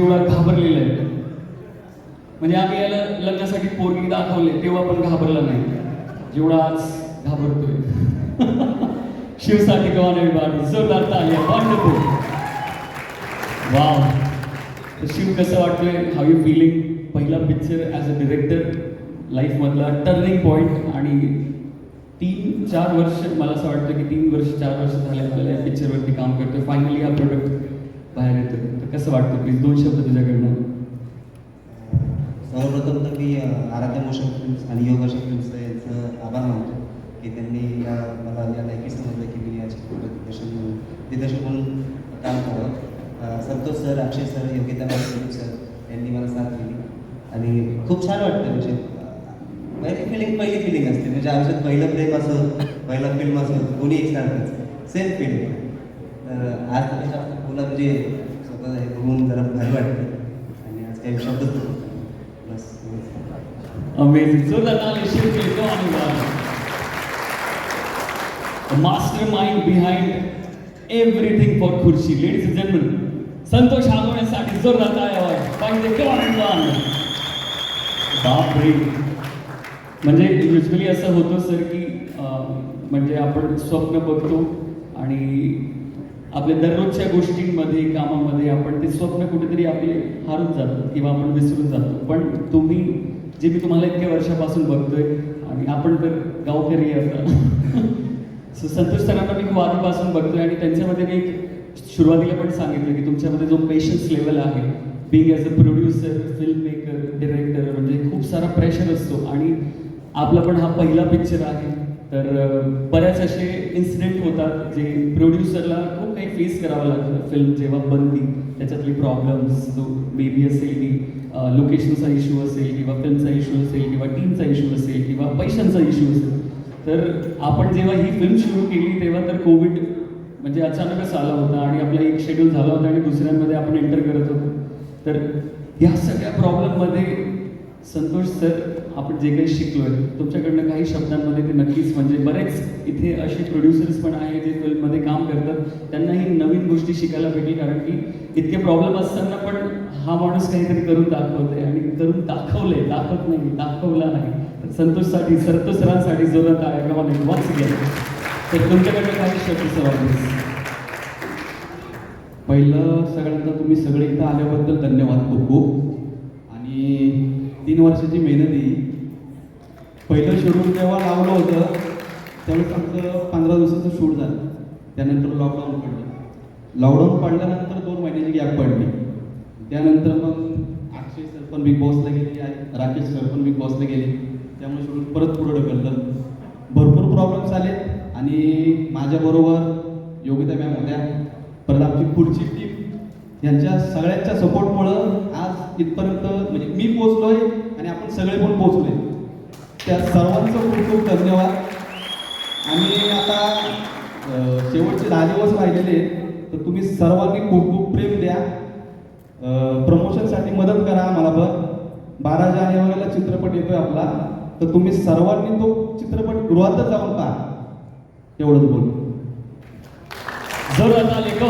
तेवढा घाबरलेला आहे. म्हणजे आम्ही याला लग्नासाठी पोरगी दाखवले तेव्हा पण घाबरला नाही. जेवढा आज घाबरतोय. शिवसाठी कवाने बाडी जोरदार ताली वंडरफुल वाव. शिव कसं वाटतोय? हाव यू फिलिंग पहिला पिक्चर ॲज अ डिरेक्टर लाईफमधला टर्निंग पॉईंट आणि तीन चार वर्ष मला असं वाटतं की तीन वर्ष चार वर्ष झाले मला या पिक्चरवरती काम करतोय. फायनली हा प्रोडक्ट कसं वाटतं? प्लीज दोन शब्द तुझ्याकडनं. सर्वप्रथम तर मी आराध्या मोशन फिल्म्स आणि योगा फिल्म्स यांचं आभार मानतो की त्यांनी या मला या लायकी समजलं की मी या चित्रपट दिग्दर्शन म्हणून. दिग्दर्शक म्हणून काम करावं. Santosh sir Akshay sir Yogita madam sir यांनी मला साथ दिली. आणि खूप छान वाटतं म्हणजे पहिली फिलिंग पहिली फिलिंग असते. म्हणजे आयुष्यात पहिलं प्रेम असो पहिला फिल्म असो दोन्ही एकसारखंच. सेम फिलिंग तर आज त्यापेक्षा पुन्हा म्हणजे स्वतः हे बघून जरा भारी वाटतं आणि आज काही शब्दच बस अमेझिंग जोरदार ताली शिव के mastermind behind everything for खुर्ची लेडीज अँड जेंटलमन संतोष हागवण्यासाठी जोरदार टाळ्या पाहिजे केव्हा बाप रे म्हणजे युजली असं होतं सर की म्हणजे आपण स्वप्न बघतो आणि आपल्या दररोजच्या गोष्टींमध्ये कामामध्ये आपण ते स्वप्न कुठेतरी आपले हारून जातो किंवा आपण विसरून जातो. पण तुम्ही जे मी तुम्हाला इतक्या वर्षापासून बघतोय आणि आपण तर गावकरी असा सो संतोष सरांना मी खूप आधीपासून बघतोय आणि त्यांच्यामध्ये मी एक सुरुवातीला पण सांगितलं की तुमच्यामध्ये जो पेशन्स लेवल आहे being as a producer film maker director म्हणजे खूप सारा प्रेशर असतो. आणि आपला पण हा पहिला पिक्चर आहे. तर बऱ्याच असे इन्सिडेंट होतात जे प्रोड्युसरला खूप काही फेस करावं लागतं फिल्म जेव्हा बनती त्याच्यातली प्रॉब्लेम्स जो बेबी असेल की लोकेशनचा इश्यू असेल किंवा फिल्मचा इश्यू असेल किंवा टीमचा इश्यू असेल किंवा पैशांचा इश्यू असेल. तर आपण जेव्हा ही फिल्म सुरू केली तेव्हा तर कोविड म्हणजे अचानकच आला होता आणि आपला एक शेड्यूल झाला होता आणि दुसऱ्यांमध्ये आपण एंटर करत होतो. तर ह्या सगळ्या प्रॉब्लेममध्ये संतोष सर आपण जे काही शिकलोय तुमच्याकडनं काही शब्दांमध्ये ते नक्कीच म्हणजे बरेच इथे असे प्रोड्युसर्स पण आहेत जे फिल्ममध्ये काम करतात. त्यांनाही नवीन गोष्टी शिकायला भेटली कारण की इतके प्रॉब्लेम असताना पण हा माणूस काहीतरी करून दाखवतोय आणि करून दाखवलंय दाखवत नाही दाखवला नाही. तर संतोषसाठी संतोष सरांसाठी जोरात आहे वाच मला तर तुमच्याकडनं काही शब्द सवाल पहिलं सगळ्यांदा तुम्ही सगळे इथं आल्याबद्दल धन्यवाद खूप खूप. तीन वर्षाची मेहनत ही. पहिलं शेड्यूल जेव्हा लावलं होतं त्यावेळेस आमचं पंधरा दिवसाचं शूट झालं. त्यानंतर लॉकडाऊन पडलं. लॉकडाऊन पडल्यानंतर दोन महिन्याची गॅप पडली. त्यानंतर मग अक्षय सर पण बिग बॉसला गेले राकेश सर पण बिग बॉसला गेले. त्यामुळे शेड्यूल परत पुढं ढकललं. भरपूर प्रॉब्लेम्स आले आणि माझ्याबरोबर योगिता मॅम होत्या. परत आमची पुढची टीम यांच्या सगळ्यांच्या सपोर्टमुळं आज इथपर्यंत म्हणजे मी पोचलोय आणि आपण सगळे पण पोचलोय त्या सर्वांचं खूप खूप धन्यवाद. आणि आता शेवटचे दहा दिवस राहिलेले तर तुम्ही सर्वांनी खूप खूप प्रेम द्या. प्रमोशनसाठी मदत करा आम्हाला बरं बारा जानेवारीला चित्रपट येतोय आपला. तर तुम्ही सर्वांनी तो चित्रपट गृहातच जाऊन पहा. एवढंच बोल जर आता लेखा